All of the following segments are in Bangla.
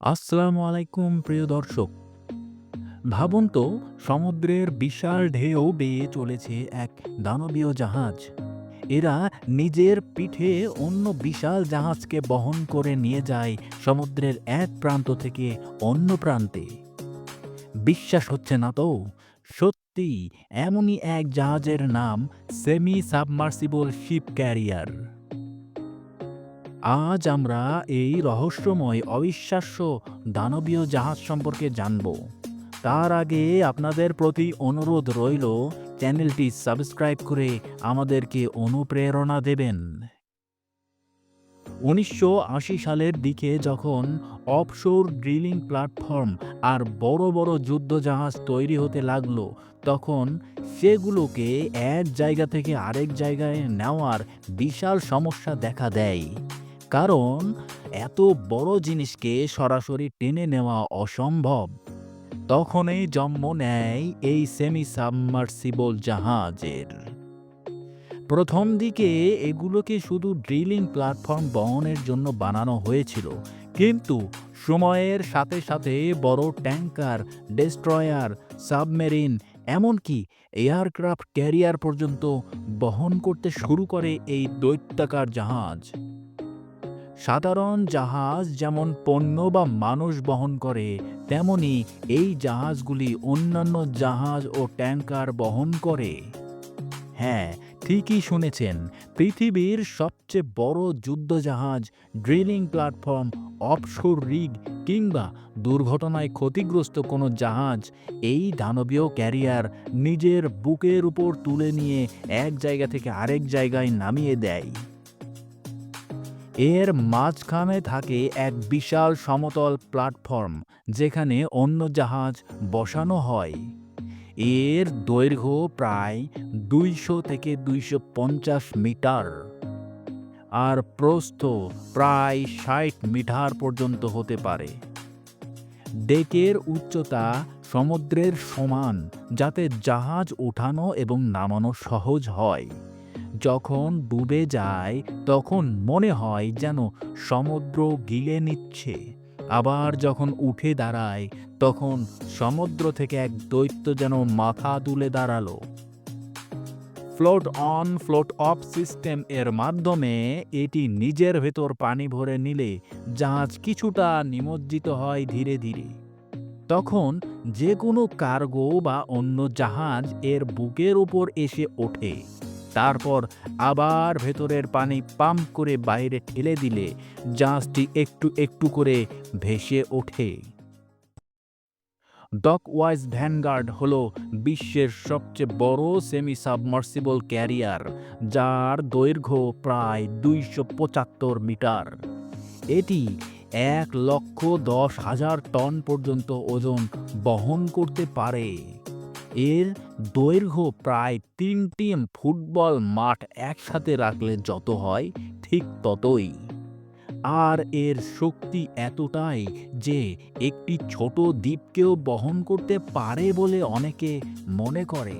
আসসালামু আলাইকুম প্রিয় দর্শক। ভাবুন তো, সমুদ্রের বিশাল ঢেউ বেয়ে চলেছে এক দানবীয় জাহাজ। এরা নিজের পিঠে অন্য বিশাল জাহাজকে বহন করে নিয়ে যায় সমুদ্রের এক প্রান্ত থেকে অন্য প্রান্তে। বিশ্বাস হচ্ছে না তো? সত্যি, এমনই এক জাহাজের নাম সেমি সাবমার্সিবল শিপ ক্যারিয়ার। আজ আমরা এই রহস্যময়, অবিশ্বাস্য, দানবীয় জাহাজ সম্পর্কে জানব। তার আগে আপনাদের প্রতি অনুরোধ রইল, চ্যানেলটি সাবস্ক্রাইব করে আমাদেরকে অনুপ্রেরণা দেবেন। উনিশশো আশি সালের দিকে যখন অফশোর ড্রিলিং প্ল্যাটফর্ম আর বড় বড় যুদ্ধজাহাজ তৈরি হতে লাগল, তখন সেগুলোকে এক জায়গা থেকে আরেক জায়গায় নেওয়ার বিশাল সমস্যা দেখা দেয়। কারণ এত বড় জিনিসকে সরাসরি টেনে নেওয়া অসম্ভব। তখনই জন্ম নেয় এই সেমি সাবমার্সিবল জাহাজের। প্রথম দিকে এগুলোকে শুধু ড্রিলিং প্ল্যাটফর্ম বহনের জন্য বানানো হয়েছিল, কিন্তু সময়ের সাথে সাথে বড় ট্যাঙ্কার, ডেস্ট্রয়ার, সাবমেরিন, এমনকি এয়ারক্রাফট ক্যারিয়ার পর্যন্ত বহন করতে শুরু করে এই দৈত্যাকার জাহাজ। সাধারণ জাহাজ যেমন পণ্য বা মানুষ বহন করে, তেমনি এই জাহাজগুলি অন্যান্য জাহাজ ও ট্যাঙ্কার বহন করে। হ্যাঁ ঠিকই শুনেছেন, পৃথিবীর সবচেয়ে বড় যুদ্ধজাহাজ, ড্রিলিং প্ল্যাটফর্ম, অফশোর রিগ কিংবা দুর্ঘটনায় ক্ষতিগ্রস্ত কোনো জাহাজ, এই দানবীয় ক্যারিয়ার নিজের বুকের উপর তুলে নিয়ে এক জায়গা থেকে আরেক জায়গায় নামিয়ে দেয়। এর মাঝখানে থাকে এক বিশাল সমতল প্ল্যাটফর্ম, যেখানে অন্য জাহাজ বসানো হয়। এর দৈর্ঘ্য প্রায় দুইশো থেকে দুইশো পঞ্চাশ মিটার। আর প্রস্থ প্রায় ষাট মিটার পর্যন্ত হতে পারে। ডেকের উচ্চতা সমুদ্রের সমান, যাতে জাহাজ ওঠানো এবং নামানো সহজ হয়। যখন ডুবে যায়, তখন মনে হয় যেন সমুদ্র গিলে নিচ্ছে। আবার যখন উঠে দাঁড়ায়, তখন সমুদ্র থেকে এক দৈত্য যেন মাথা তুলে দাঁড়াল। Float on, float off system এর মাধ্যমে এটি নিজের ভেতর পানি ভরে নিলে জাহাজ কিছুটা নিমজ্জিত হয় ধীরে ধীরে। তখন যে কোনো কার্গো বা অন্য জাহাজ এর বুকের উপর এসে ওঠে। তারপর আবার ভেতরের পানি পাম্প করে বাইরে ঠেলে দিলে জাহাজটি একটু একটু করে ভেসে ওঠে। ডকওয়াইজ ভ্যানগার্ড হল বিশ্বের সবচেয়ে বড় সেমি সাবমার্সিবল ক্যারিয়ার, যার দৈর্ঘ্য প্রায় দুইশো পঁচাত্তর মিটার। এটি এক লক্ষ দশ হাজার টন পর্যন্ত ওজন বহন করতে পারে। এর দৈর্ঘ্য প্রায় তিনটি ফুটবল মাঠ একসাথে রাখলে যত হয়, ঠিক ততই। আর এর শক্তি এতটাই যে একটি ছোট দ্বীপকেও বহন করতে পারে বলে অনেকে মনে করে।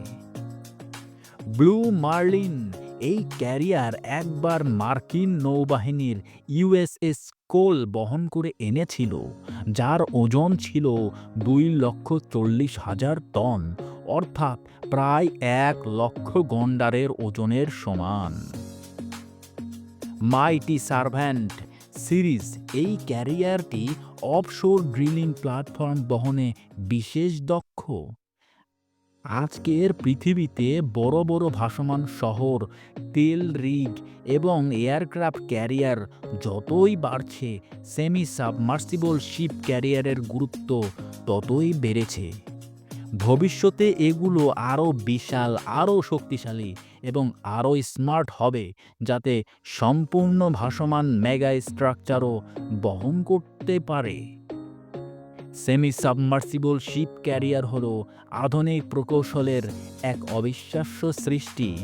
ব্লু মার্লিন এই ক্যারিয়ার একবার মার্কিন নৌবাহিনীর ইউএসএস কোল বহন করে এনেছিল, যার ওজন ছিল দুই লক্ষ চল্লিশ হাজার টন। অর্থাৎ প্রায় এক লক্ষ গন্ডারের ওজনের সমান। মাইটি সার্ভ্যান্ট সিরিজ এই ক্যারিয়ারটি অফশোর ড্রিলিং প্ল্যাটফর্ম বহনে বিশেষ দক্ষ। আজকের পৃথিবীতে বড় বড় ভাসমান শহর, তেল রিগ এবং এয়ারক্রাফট ক্যারিয়ার যতই বাড়ছে সেমি সাবমার্সিবল শিপ ক্যারিয়ারের গুরুত্ব ততই বেড়েছে। ভবিষ্যতে এগুলো আরও বিশাল, আরও শক্তিশালী এবং আরও স্মার্ট হবে যাতে সম্পূর্ণ ভাসমান মেগা স্ট্রাকচারও বহন করতে পারে। সেমি সাবমার্সিবল শিপ ক্যারিয়ার হল আধুনিক প্রকৌশলের এক অবিশ্বাস্য সৃষ্টি।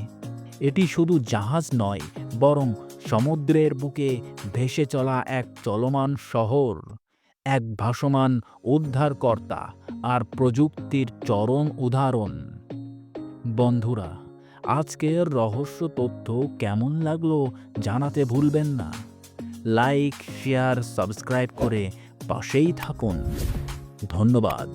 এটি শুধু জাহাজ নয়, বরং সমুদ্রের বুকে ভেসে চলা এক চলমান শহর, এক ভাসমান উদ্ধারকর্তা আর প্রযুক্তির চরম উদাহরণ। বন্ধুরা, আজকের রহস্য তথ্য কেমন লাগল জানাতে ভুলবেন না। লাইক, শেয়ার, সাবস্ক্রাইব করে পাশেই থাকুন। ধন্যবাদ।